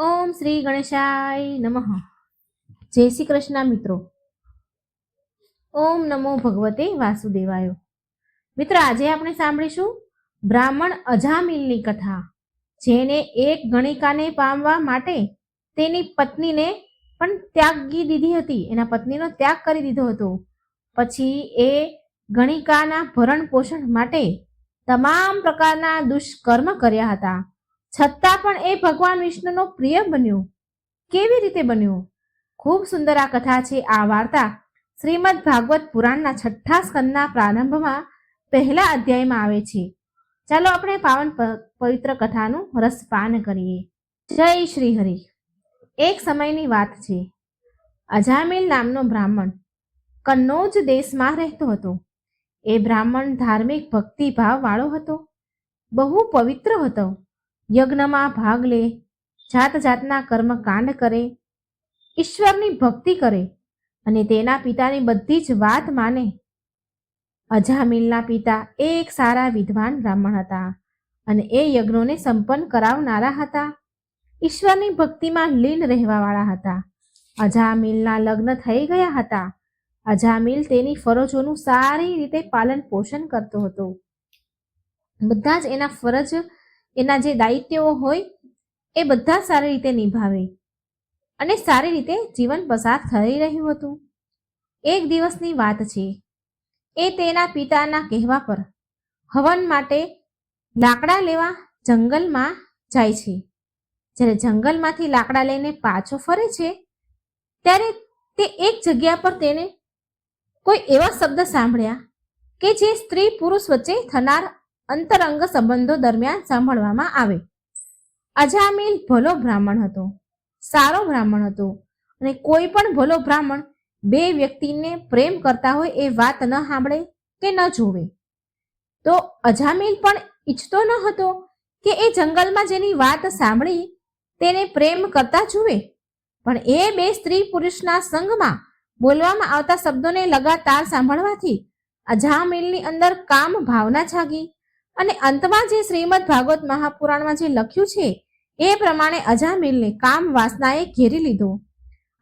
ઓમ શ્રી ગણેશાય નમઃ. જય શ્રી કૃષ્ણ મિત્રો. ઓમ નમો ભગવતે વાસુદેવાય. મિત્ર, આજે આપણે સાંભળીશું બ્રાહ્મણ અજામિલની કથા, જેને એક ગણિકાને પામવા માટે તેની પત્નીને પણ ત્યાગી દીધી હતી. એના પત્નીનો ત્યાગ કરી દીધો હતો. પછી એ ગણિકાના ભરણ પોષણ માટે તમામ પ્રકારના દુષ્કર્મ કર્યા હતા. છતાં પણ એ ભગવાન વિષ્ણુનો પ્રિય બન્યો. કેવી રીતે બન્યો? ખૂબ સુંદર આ કથા છે. આ વાર્તા શ્રીમદ ભાગવત પુરાણના છઠ્ઠા સ્કંદના પ્રારંભમાં પહેલા અધ્યાયમાં આવે છે. ચાલો આપણે પાવન પવિત્ર કથાનું રસપાન કરીએ. જય શ્રી હરિ. એક સમયની વાત છે. અજામિલ નામનો બ્રાહ્મણ કન્નૌજ દેશમાં રહેતો હતો. એ બ્રાહ્મણ ધાર્મિક ભક્તિભાવવાળો હતો. બહુ પવિત્ર હતો. યજ્ઞમાં ભાગ લે જાત જાતના કર્મકાંડ કરે, ઈશ્વરની ભક્તિ કરે અને તેના પિતાની બધી જ વાત માને. અજામિલના પિતા એક સારા વિદ્વાન બ્રાહ્મણ હતા અને એ યજ્ઞોને સંપન્ન કરાવનારા હતા. ઈશ્વરની ભક્તિમાં લીન રહેવાવાળા હતા. અજામિલના લગ્ન થઈ ગયા હતા. અજામિલ તેની ફરજોનું સારી રીતે પાલન પોષણ કરતો હતો. બધા જ એના ફરજ એના જે દાયિત્વો હોય, એ બધા સારી રીતે નિભાવે. અને સારી રીતે જીવન પસાર થઈ રહ્યું હતું. એક દિવસની વાત છે. એ તેના પિતાના કહેવા પર, હવન માટે લાકડા લેવા જંગલમાં જાય છે. જ્યારે જંગલમાંથી લાકડા લઈને પાછો ફરે છે, ત્યારે તે એક જગ્યા પર તેને કોઈ એવા શબ્દ સાંભળ્યા કે જે સ્ત્રી પુરુષ વચ્ચે થનાર અંતરંગ સંબંધો દરમિયાન સાંભળવામાં આવે. અજામિલ ભલો બ્રાહ્મણ હતો. સારો બ્રાહ્મણ હતો અને કોઈ પણ ભલો બ્રાહ્મણ બે વ્યક્તિને પ્રેમ કરતા હોય એ વાત ન સાંભળે કે ન જોવે. તો અજામિલ પણ ઈચ્છતો ન હતો કે એ જંગલમાં જેની વાત સાંભળી તેને પ્રેમ કરતા જુએ. પણ એ બે સ્ત્રી પુરુષના સંગમાં બોલવામાં આવતા શબ્દોને લગાતાર સાંભળવાથી અજામિલની અંદર કામ ભાવના જાગી. અને અંતમાં જે શ્રીમદ ભાગવત મહાપુરાણમાં જે લખ્યું છે, એ પ્રમાણે અજામિલને કામ વાસનાએ ઘેરી લીધો.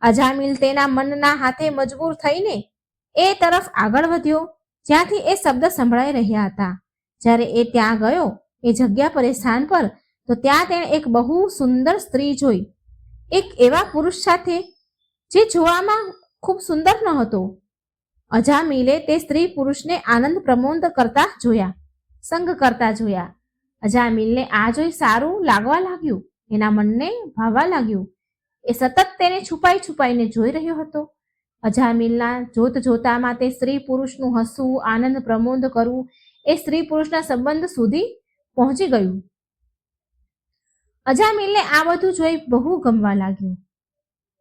અજામિલ તેના મનના હાથે મજબૂર થઈને એ તરફ આગળ વધ્યો, જ્યાંથી એ શબ્દ સંભળાઈ રહ્યા હતા. જ્યારે એ ત્યાં ગયો, એ જગ્યા પર સ્થાન પર, તો ત્યાં તેણે એક બહુ સુંદર સ્ત્રી જોઈ. એક એવા પુરુષ સાથે જે જોવામાં ખૂબ સુંદર ન હતો. અજામિલે તે સ્ત્રી પુરુષને આનંદ પ્રમોદ કરતા જોયા. સંગ કરતા જોયા. અજામિલને આ જોઈ સારું લાગવા લાગ્યું. એના મનને ભાવવા લાગ્યું. એ સતત તેને છુપાઈ છુપાઈને જોઈ રહ્યો હતો. અજામિલના જોત જોતામાં તે સ્ત્રી પુરુષનું હસવું, આનંદ પ્રમોદ કરવું, એ સ્ત્રી પુરુષના સંબંધ સુધી પહોંચી ગયું. અજામિલને આ બધું જોઈ બહુ ગમવા લાગ્યું.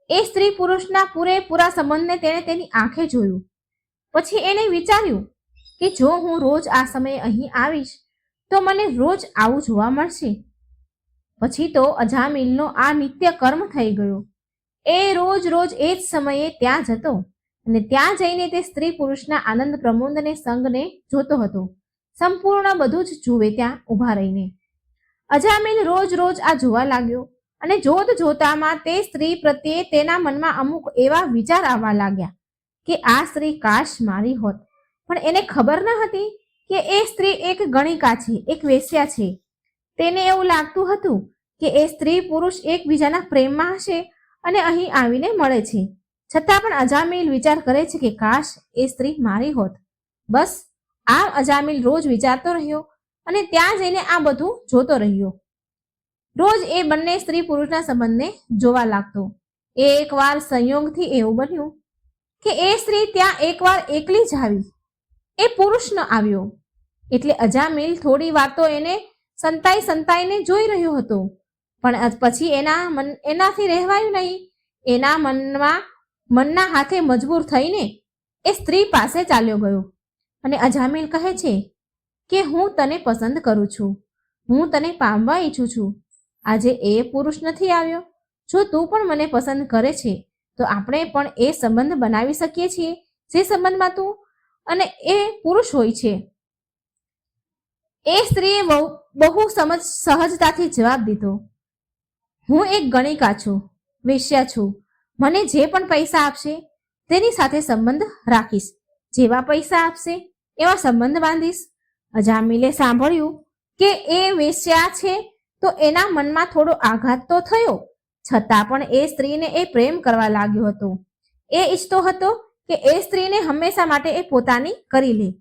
એ સ્ત્રી પુરુષના પૂરેપૂરા સંબંધને તેણે તેની આંખે જોયું. પછી એને વિચાર્યું કે જો હું રોજ આ સમયે અહીં આવીશ, તો મને રોજ આવું જોવા મળશે. પછી તો અજામિલનો આ નિત્ય કર્મ થઈ ગયો. એ રોજ રોજ એ જ સમયે ત્યાં જતો અને ત્યાં જઈને તે સ્ત્રી પુરુષના આનંદ પ્રમોદને સંગને જોતો હતો. સંપૂર્ણ બધું જ જુએ ત્યાં ઊભા રહીને. અજામિલ રોજ રોજ આ જોવા લાગ્યો અને જોત જોતામાં તે સ્ત્રી પ્રત્યે તેના મનમાં અમુક એવા વિચાર આવવા લાગ્યા કે આ સ્ત્રી કાશ મારી હોત. પણ એને ખબર ન હતી કે એ સ્ત્રી એક ગણિકા છે, એક વેશ્યા છે. તેને એવું લાગતું હતું કે એ સ્ત્રી પુરુષ એકબીજાના પ્રેમમાં હશે અને અહીં આવીને મળે છે. છતાં પણ અજામિલ વિચાર કરે છે કે કાશ એ સ્ત્રી મારી હોત. બસ આમ અજામિલ રોજ વિચારતો રહ્યો અને ત્યાં જઈને આ બધું જોતો રહ્યો. રોજ એ બંને સ્ત્રી પુરુષના સંબંધને જોવા લાગતો. એ એકવાર સંયોગથી એવું બન્યું કે એ સ્ત્રી ત્યાં એકવાર એકલી જ આવી. એ પુરુષ ન આવ્યો. એટલે અજામિલ થોડી વાર તો એને સંતાઈ સંતાઈને જોઈ રહ્યો હતો. પણ પછી એના મન, એનાથી રહેવાયું નહીં. એના મનમાં, મનના હાથે મજબૂર થઈને એ સ્ત્રી પાસે ચાલ્યો ગયો. અને અજામિલ કહે છે કે હું તને પસંદ કરું છું. હું તને પામવા ઈચ્છું છું. આજે એ પુરુષ નથી આવ્યો. જો તું પણ મને પસંદ કરે છે, તો આપણે પણ એ સંબંધ બનાવી શકીએ છીએ. જે સંબંધમાં તું અને એ પુરુષ હોય છે. એ સ્ત્રીએ બહુ સમજ, સહજતાથી જવાબ દીધો. હું એક ગણિકા છું, વેશ્યા છું. મને જે પણ પૈસા આપશે, તેની સાથે સંબંધ રાખીશ. જેવા પૈસા આપશે, એવા સંબંધ બાંધીશ. અજામિલે સાંભળ્યું કે એ વેશ્યા છે, તો એના મનમાં થોડો આઘાત તો થયો. છતાં પણ એ સ્ત્રીને એ પ્રેમ કરવા લાગ્યો હતો. એ ઈચ્છતો હતો કે એ સ્ત્રીને હંમેશા માટે એ પોતાની કરી લે.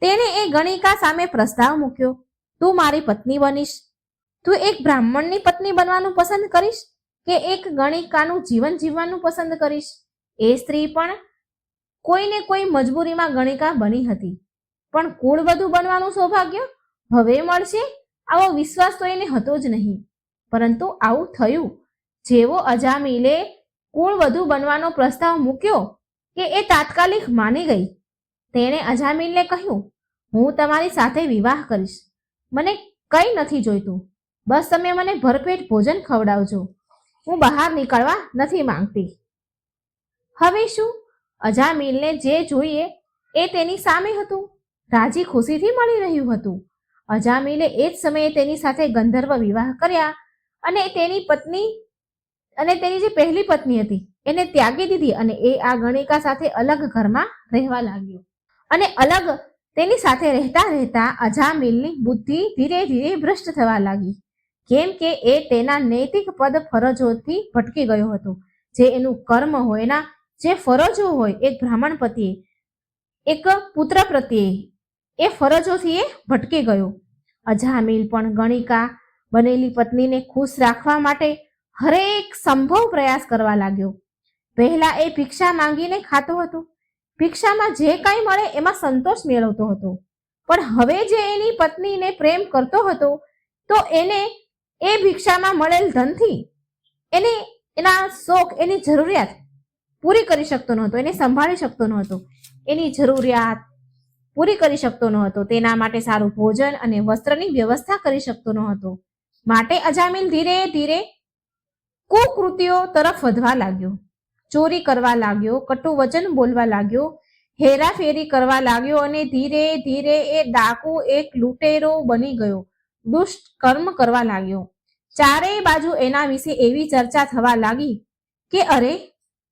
તેણે એ ગણિકા સામે પ્રસ્તાવ મૂક્યો. તું મારી પત્ની બનીશ. તું એક બ્રાહ્મણની પત્ની બનવાનું પસંદ કરીશ કે એક ગણિકાનું જીવન જીવવાનું પસંદ કરીશ? એ સ્ત્રી પણ કોઈને કોઈ મજબૂરીમાં ગણિકા બની હતી. પણ કુળવધુ બનવાનું સૌભાગ્ય? હવે મળશે? આવો વિશ્વાસ તો એને હતો જ નહીં. પરંતુ આવું થયું. જેવો અજામિલે કુળવધુ બનવાનો પ્રસ્તાવ મૂક્યો કે એ તાત્કાલિક માની ગઈ. તેણે અજામીનને કહ્યું, હું તમારી સાથે વિવાહ કરીશ. મને કંઈ નથી જોઈતું. બસ તમે મને ભરપેટ ભોજન ખવડાવજો. હું બહાર નીકળવા નથી માંગતી. હવે શું? અજામીલને જે જોઈએ એ તેની સામે હતું. રાજી ખુશીથી મળી રહ્યું હતું. અજામીલે એ જ સમયે તેની સાથે ગંધર્વ વિવાહ કર્યા અને તેની પત્ની અને તેની જે પહેલી પત્ની હતી એને ત્યાગી દીધી અને એ આ ગણિકા સાથે અલગ ઘરમાં રહેવા લાગ્યો. અને અલગ તેની સાથે રહેતા રહેતા અજામિલની બુદ્ધિ ધીરે ધીરે ભ્રષ્ટ થવા લાગી. કેમ કે એ તેના નૈતિક પદ ફરજોથી ભટકી ગયો હતો. જે એનું કર્મ હોય એના જે ફરજો હોય એક બ્રાહ્મણ પ્રત્યે એક પુત્ર પ્રત્યે એ ફરજોથી એ ભટકી ગયો. અજામિલ પણ ગણિકા બનેલી પત્નીને ખુશ રાખવા માટે હરેક સંભવ પ્રયાસ કરવા લાગ્યો. પહેલા એ ભિક્ષા માંગીને ખાતો હતો. ભિક્ષામાં જે કાંઈ મળે એમાં સંતોષ મેળવતો હતો. પણ હવે જે એની પત્નીને પ્રેમ કરતો હતો, તો એને એ ભિક્ષામાં મળેલ ધનથી એને એના શોખ, એની જરૂરિયાત પૂરી કરી શકતો નહોતો, એને સંભાળી શકતો નહોતો. એની જરૂરિયાત પૂરી કરી શકતો ન હતો તેના માટે સારું ભોજન અને વસ્ત્રની વ્યવસ્થા કરી શકતો ન હતો માટે અજામિલ ધીરે ધીરે કુકૃતિઓ તરફ વધવા લાગ્યો. ચોરી કરવા લાગ્યો, કટુ વચન બોલવા લાગ્યો, હેરાફેરી કરવા લાગ્યો અને ધીરે ધીરે એ ડાકુ એક લૂંટેરો બની ગયો. દુષ્ટ કર્મ કરવા લાગ્યો. ચારેય બાજુ એના વિશે એવી ચર્ચા થવા લાગી કે અરે,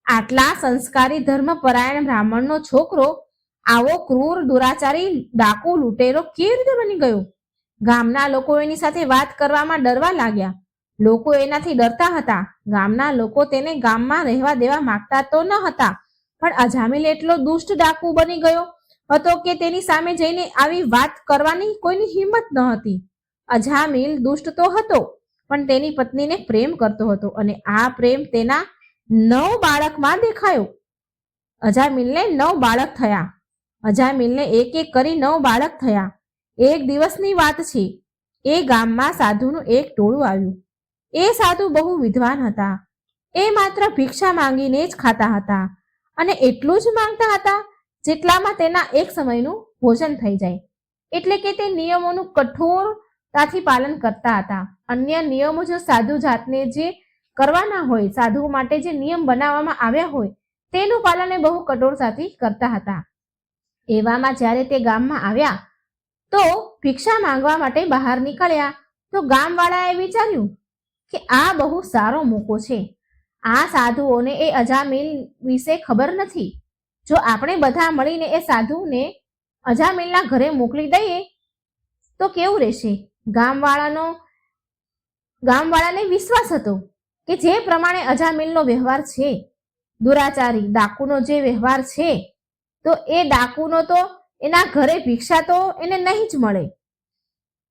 આટલા સંસ્કારી ધર્મપરાયણ બ્રાહ્મણનો છોકરો, આવો ક્રૂર દુરાચારી ડાકુ લૂંટેરો કેવી રીતે બની ગયો? ગામના લોકો એની સાથે વાત કરવામાં ડરવા લાગ્યા. લોકો એનાથી ડરતા હતા. ગામના લોકો તેને ગામમાં રહેવા દેવા માંગતા તો ન હતા, પણ અજામિલ એટલો દુષ્ટ ડાકુ બની ગયો હતો કે તેની સામે જઈને આવી વાત કરવાની કોઈની હિંમત ન હતી. અજામિલ દુષ્ટ તો હતો, પણ તેની પત્નીને પ્રેમ કરતો હતો અને આ પ્રેમ તેના નવ બાળકમાં દેખાયો. અજામિલને નવ બાળક થયા. અજામિલને એક એક કરી નવ બાળક થયા. એક દિવસની વાત છે. એ ગામમાં સાધુનું એક ટોળું આવ્યું. એ સાધુ બહુ વિદ્વાન હતા. એ માત્ર ભિક્ષા માંગીને જ ખાતા હતા અને એટલું જ માંગતા હતા જેટલામાં તેના એક સમયનું ભોજન થઈ જાય. એટલે કે તે નિયમોનું કઠોરતાથી પાલન કરતા હતા. અન્ય નિયમો જો સાધુ જાતને જે કરવાના હોય સાધુઓ માટે જે નિયમ બનાવવામાં આવ્યા હોય, તેનું પાલન એ બહુ કઠોરતાથી કરતા હતા. એવામાં જ્યારે તે ગામમાં આવ્યા તો ભિક્ષા માંગવા માટે બહાર નીકળ્યા તો ગામવાળાએ વિચાર્યું કે આ બહુ સારો મોકો છે. આ સાધુઓને એ અજામિલ વિશે ખબર નથી. જો આપણે બધા મળીને એ સાધુને અજામિલના ઘરે મોકલી દઈએ, તો કેવું રહેશે? ગામવાળાનો, ગામવાળાને વિશ્વાસ હતો કે જે પ્રમાણે અજામિલનો વ્યવહાર છે, દુરાચારી, ડાકુનો જે વ્યવહાર છે, તો એ ડાકુનો તો એના ઘરે ભિક્ષા તો એને નહીં જ મળે.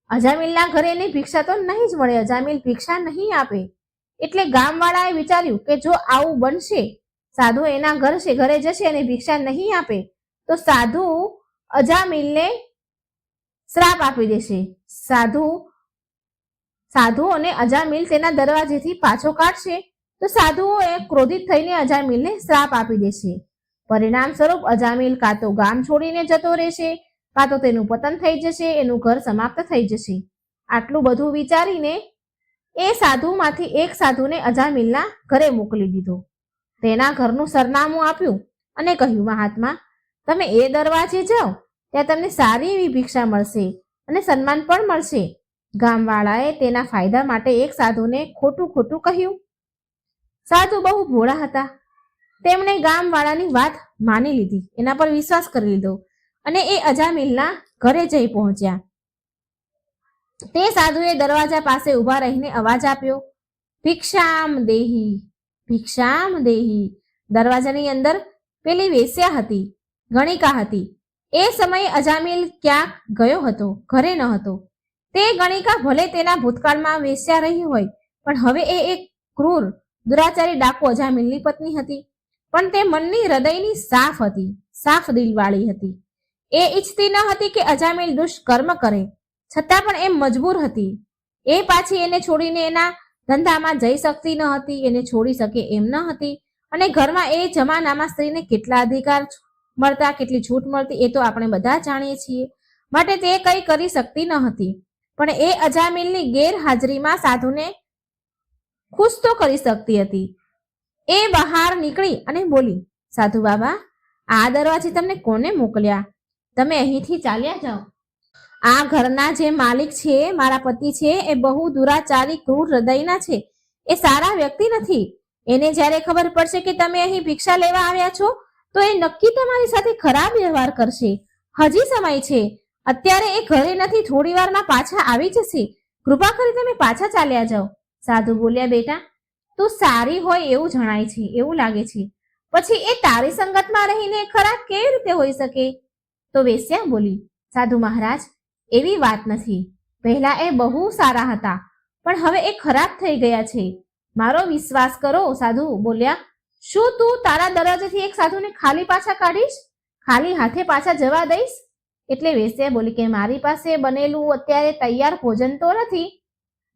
અજામિલના ઘરે એની ભિક્ષા તો નહીં જ મળે, અજામિલ ભિક્ષા નહીં આપે. એટલે ગામવાળાએ વિચાર્યું કે જો આવું બનશે, સાધુ એના ઘર છે, ઘરે જશે અને ભિક્ષા નહીં આપે, તો સાધુ અજામિલને શ્રાપ આપી દેશે. સાધુ સાધુ અને અજામિલ તેના દરવાજેથી પાછો કાઢશે, તો સાધુઓ એ ક્રોધિત થઈને અજામિલને શ્રાપ આપી દેશે. પરિણામ સ્વરૂપ અજામિલ કાં તો ગામ છોડીને જતો રહેશે કાં તો તેનું પતન થઈ જશે, એનું ઘર સમાપ્ત થઈ જશે. આટલું બધું વિચારીને એ સાધુમાંથી એક સાધુને અજામિલના ઘરે મોકલી દીધો. તેના ઘરનું સરનામું આપ્યું અને કહ્યું, મહાત્મા, તમે એ દરવાજે જાઓ, ત્યાં તમને સારી એવી ભિક્ષા મળશે અને સન્માન પણ મળશે. ગામવાળાએ તેના ફાયદા માટે એક સાધુને ખોટું ખોટું કહ્યું. સાધુ બહુ ભોળા હતા. તેમણે ગામવાળાની વાત માની લીધી, એના પર વિશ્વાસ કરી લીધો. અને એ અજામિલના ઘરે જઈ પહોંચ્યા. તે સાધુએ દરવાજા પાસે ઊભા રહીને અવાજ આપ્યો, ભિક્ષામ દેહી ભિક્ષામ દેહી. દરવાજાની અંદર પેલી વેસ્યા હતી, ગણિકા હતી. એ સમયે અજામિલ ક્યાંક ગયો હતો, ઘરે ન હતો. તે ગણિકા ભલે તેના ભૂતકાળમાં વેસ્યા રહી હોય, પણ હવે એ એક ક્રૂર, દુરાચારી ડાકુ અજામિલની પત્ની હતી. પણ તે મનની હૃદયની સાફ હતી, સાફ દિલવાળી હતી. એ ઈચ્છતી ન હતી કે અજામિલ દુષ્કર્મ કરે. છતાં પણ એ મજબૂર હતી. એ પાછી એને છોડીને એના ધંધામાં જઈ શકતી ન હતી, એને છોડી શકે એમ ન હતી. અને ઘરમાં એ જમાનામાં સ્ત્રીને કેટલા અધિકાર મળતા, કેટલી છૂટ મળતી એ તો આપણે બધા જાણીએ છીએ. માટે તે કંઈ કરી શકતી ન હતી. પણ એ અજામિલની ગેરહાજરીમાં સાધુને ખુશ તો કરી શકતી હતી. એ બહાર નીકળી અને બોલી, સાધુ બાબા, આ દરવાજે તમને કોને મોકલ્યા? તમે અહીંથી ચાલ્યા જાઓ. આ ઘરના જે માલિક છે, મારા પતિ છે, એ બહુ દુરાચારી, ક્રૂર હૃદયના છે. એ સારા વ્યક્તિ નથી. એને જ્યારે ખબર પડશે કે તમે અહીં ભિક્ષા લેવા આવ્યા છો, તો એ નક્કી તમારી સાથે ખરાબ વ્યવહાર કરશે. હજી સમય છે. અત્યારે એ ઘરે નથી, થોડી વારમાં પાછા આવી જશે. કૃપા કરી તમે પાછા ચાલ્યા જાઓ. સાધુ બોલ્યા, બેટા, તું સારી હોય એવું જણાય છે, એવું લાગે છે. પછી એ તારી સંગતમાં રહીને ખરાબ કેવી રીતે હોઈ શકે? તો વેશ્યા બોલી, સાધુ મહારાજ, એવી વાત નથી. પહેલા એ બહુ સારા હતા, પણ હવે એ ખરાબ થઈ ગયા છે. મારો વિશ્વાસ કરો, સાધુ. બોલ્યા, શું તું તારા દરવાજેથી એક સાધુને ખાલી પાછા કાઢીશ? ખાલી હાથે પાછા જવા દઈશ? એટલે વેશ્યા બોલી કે, મારી પાસે બનેલું અત્યારે તૈયાર ભોજન તો નથી.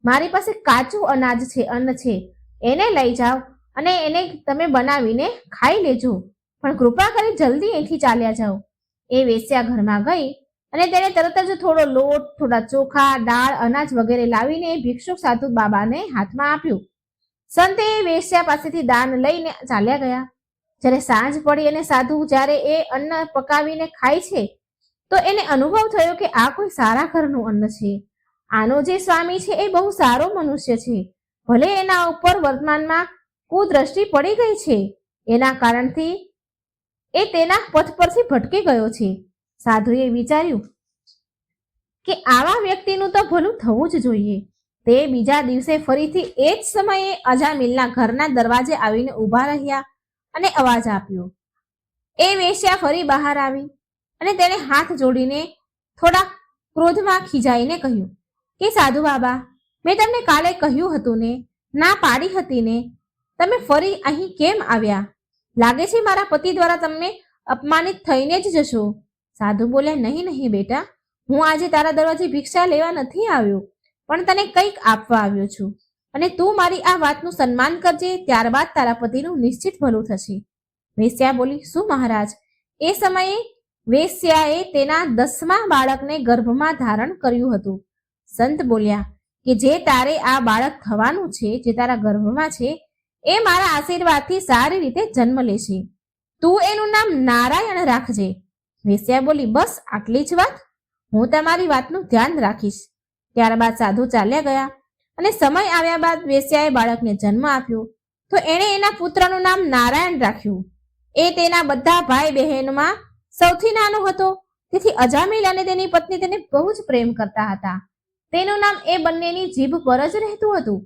મારી પાસે કાચું અનાજ છે, અન્ન છે. એને લઈ જાઓ અને એને તમે બનાવીને ખાઈ લેજો. પણ કૃપા કરી જલ્દી અહીંથી ચાલ્યા જાઓ. એ વેશ્યા ઘરમાં ગઈ અને તેણે તરત જ થોડો લોટ, થોડા ચોખા, દાળ, અનાજ વગેરે લાવીને ભિક્ષુક સાધુ બાબાને હાથમાં આપ્યું. સંતે વેશ્યા પાસેથી દાન લઈને ચાલ્યા ગયા. જ્યારે સાંજ પડી અને સાધુ જ્યારે એ અન્ન પકાવીને ખાય છે, તો એને અનુભવ થયો કે આ કોઈ સારા ઘરનું અન્ન છે. આનો જે સ્વામી છે એ બહુ સારો મનુષ્ય છે. ભલે એના ઉપર વર્તમાનમાં કુદ્રષ્ટિ પડી ગઈ છે, એના કારણથી એ તેના પથ પરથી ભટકી ગયો છે. સાધુએ વિચાર્યું કે આવા વ્યક્તિનું તો ભલું થવું જ જોઈએ. તે બીજા દિવસે ફરીથી એ જ સમયે અજામિલના ઘરના દરવાજે આવીને ઊભા રહ્યા અને અવાજ આપ્યો. એ વેશ્યા ફરી બહાર આવી અને તેણે હાથ જોડીને થોડા ક્રોધમાં ખીજાઈને કહ્યું કે સાધુ બાબા, મેં તમને કાલે કહ્યું હતું ને, ના પાડી હતી ને, તમે ફરી અહીં કેમ આવ્યા? લાગે છે મારા પતિ દ્વારા તમે અપમાનિત થઈને જ જશો? સાધુ બોલ્યા, નહીં નહીં, બેટા. હું આજે તારા દરવાજે ભિક્ષા લેવા નથી આવ્યો, પણ તને કંઈક આપવા આવ્યો છું. અને તું મારી આ વાતનું સન્માન કરજે, ત્યારબાદ તારા પતિનું નિશ્ચિત ભલું થશે. વેશ્યા બોલી, શું મહારાજ? એ સમયે વેશ્યાએ તેના દસમા બાળકને ગર્ભમાં ધારણ કર્યું હતું. સંત બોલ્યા, કે જે તારે આ બાળક થવાનું છે, જે તારા ગર્ભમાં છે એ મારા આશીર્વાદથી સારી રીતે જન્મ લેશે. તું એનું નામ નારાયણ રાખજે. વેશ્યા બોલી, બસ, આટલી જ વાત? હું તમારી વાતનું ધ્યાન રાખીશ. ત્યારબાદ સાધુ ચાલ્યા ગયા અને સમય આવ્યા બાદ વેશ્યાએ બાળકને જન્મ આપ્યો. તો એણે એના પુત્રનું નામ નારાયણ રાખ્યું. એ તેના બધા ભાઈ બહેનમાં સૌથી નાનો હતો. તેથી અજામિલ અને તેની પત્ની તેને બહુ જ પ્રેમ કરતા હતા. તેનું નામ એ બંનેની જીભ પર જ રહેતું હતું.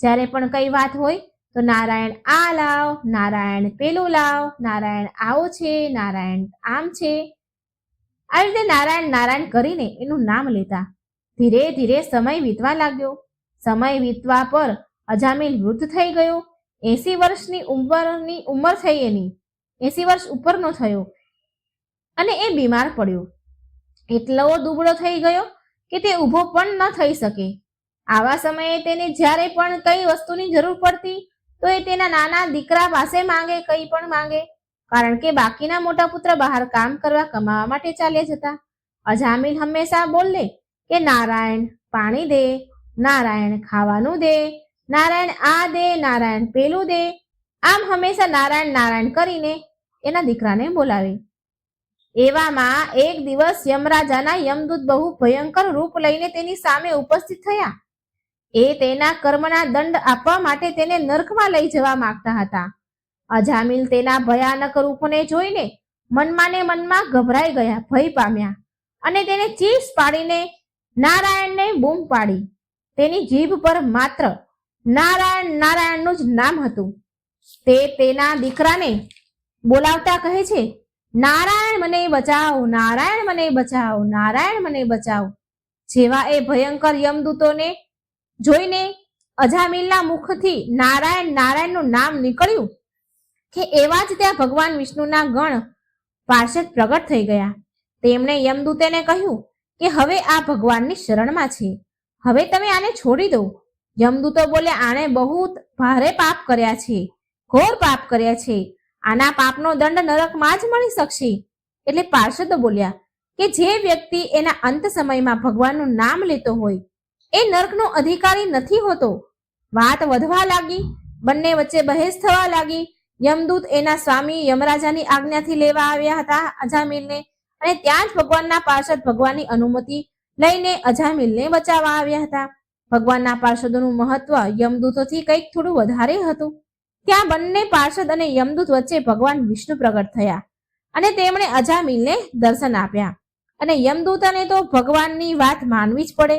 જ્યારે પણ કઈ વાત હોય તો નારાયણ આ લાવ, નારાયણ પેલું લાવ, નારાયણ આવો છે, નારાયણ આમ છે. આ રીતે નારાયણ નારાયણ કરીને એનું નામ લેતા. ધીરે ધીરે સમય વીતવા લાગ્યો. સમય વીતવા પર અજામિલ વૃદ્ધ થઈ ગયો. એસી વર્ષની ઉંમરની ઉંમર થઈ એની. એસી વર્ષ ઉપરનો થયો અને એ બીમાર પડ્યો. એટલો દુબળો થઈ ગયો કે તે ઊભો પણ ન થઈ શકે. આવા સમયે તેને જ્યારે પણ કઈ વસ્તુની જરૂર પડતી તો એ તેના નાના દીકરા પાસે માંગે, કંઈ પણ માંગે. કારણ કે બાકીના મોટા પુત્ર બહાર કામ કરવા કમાવા માટે ચાલ્યા જતા. અજામિલ હંમેશા બોલે કે, નારાયણ, પાણી દે, નારાયણ ખાવાનું દે, નારાયણ આ દે, નારાયણ પેલું દે. આમ હંમેશા નારાયણ નારાયણ કરીને એના દીકરાને બોલાવે. એવામાં એક દિવસ યમરાજાના યમદૂત બહુ ભયંકર રૂપ લઈને તેની સામે ઉપસ્થિત થયા. એ તેના કર્મના દંડ આપવા માટે તેને નર્કમાં લઈ જવા માંગતા હતા. અજામિલ તેના ભયાનક રૂપને જોઈને મનમાં ને મનમાં ગભરાઈ ગયા, ભય પામ્યા અને તેને ચીસ પાડીને નારાયણને બૂમ પાડી. તેની જીભ પર માત્ર નારાયણ નારાયણનું જ નામ હતું. તે તેના દીકરાને બોલાવતા કહે છે, નારાયણ મને બચાવો, નારાયણ મને બચાવો, નારાયણ મને બચાવો. જેવા એ ભયંકર યમદૂતોને જોઈને અજામિલના મુખથી નારાયણ નારાયણનું નામ નીકળ્યું કે એવા જ ત્યાં ભગવાન વિષ્ણુના ગણ પાર્ષદ પ્રગટ થઈ ગયા. તેમણે યમદૂતેને કહ્યું કે હવે આ ભગવાનની શરણમાં છે. હવે તમે આને છોડી દો. યમદૂતો બોલે આણે બહુ ભારે પાપ કર્યા છે. ઘોર પાપ કર્યા છે. આના પાપનો દંડ નરકમાં જ મળી શકશે. એટલે પાર્ષદો બોલ્યા કે જે વ્યક્તિ એના અંત સમયમાં ભગવાનનું નામ લેતો હોય એ નર્કનો અધિકારી નથી હોતો. વાત વધવા લાગી, બંને વચ્ચે બહેસ થવા લાગી. યમદૂત એના સ્વામી યમરાજાની આજ્ઞાથી લેવા આવ્યા હતા અજામિલને અને ત્યાં જ ભગવાનના પાર્ષદ ભગવાનની અનુમતિ લઈને અજામિલને બચાવવા આવ્યા હતા. ભગવાનના પાર્ષદોનું મહત્વ યમદૂતોથી કંઈક થોડું વધારે હતું. ત્યાં બંને પાર્ષદ અને યમદૂત વચ્ચે ભગવાન વિષ્ણુ પ્રગટ થયા અને તેમણે અજામિલને દર્શન આપ્યા. અને યમદૂતને તો ભગવાનની વાત માનવી જ પડે.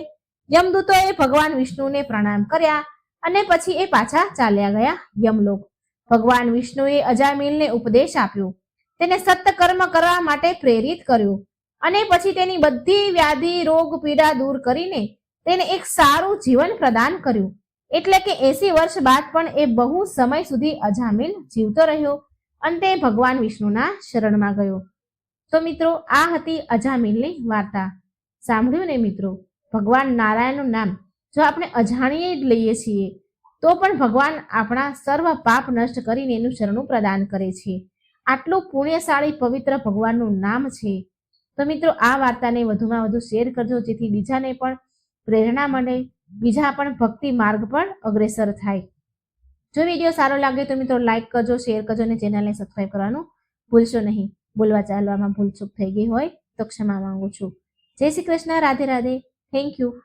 યમદૂતોએ ભગવાન વિષ્ણુને પ્રણામ કર્યા અને પછી એ પાછા ચાલ્યા ગયા યમલોક. ભગવાન વિષ્ણુએ અજામિલને ઉપદેશ આપ્યો. તેને સત્કર્મ કરવા માટે પ્રેરિત કર્યો અને પછી તેની બધી વ્યાધિ, રોગ, પીડા દૂર કરીને તેને એક સારું જીવન પ્રદાન કર્યું. એટલે કે એસી વર્ષ બાદ પણ એ બહુ સમય સુધી અજામિલ જીવતો રહ્યો અંતે ભગવાન વિષ્ણુના શરણમાં ગયો. તો મિત્રો, આ હતી અજામિલની વાર્તા. સાંભળ્યું ને મિત્રો? ભગવાન નારાયણનું નામ. જો આપણે અજાણીએ જ લઈએ છીએ, તો પણ ભગવાન આપણા સર્વ પાપ નષ્ટ કરીને એનું શરણું પ્રદાન કરે છે. આટલું પુણ્યશાળી પવિત્ર ભગવાનનું નામ છે. તો મિત્રો, આ વાર્તાને વધુમાં વધુ શેર કરજો, જેથી બીજાને પણ પ્રેરણા મળે, બીજા પણ ભક્તિ માર્ગ પર અગ્રેસર થાય. જો વીડિયો સારો લાગે તો મિત્રો, લાઈક કરજો, શેર કરજો અને ચેનલને સબસ્ક્રાઈબ કરવાનું ભૂલશો નહીં. બોલવા ચાલવામાં ભૂલચૂક થઈ ગઈ હોય તો ક્ષમા માંગુ છું. જય શ્રી કૃષ્ણ, રાધે રાધે. Thank you.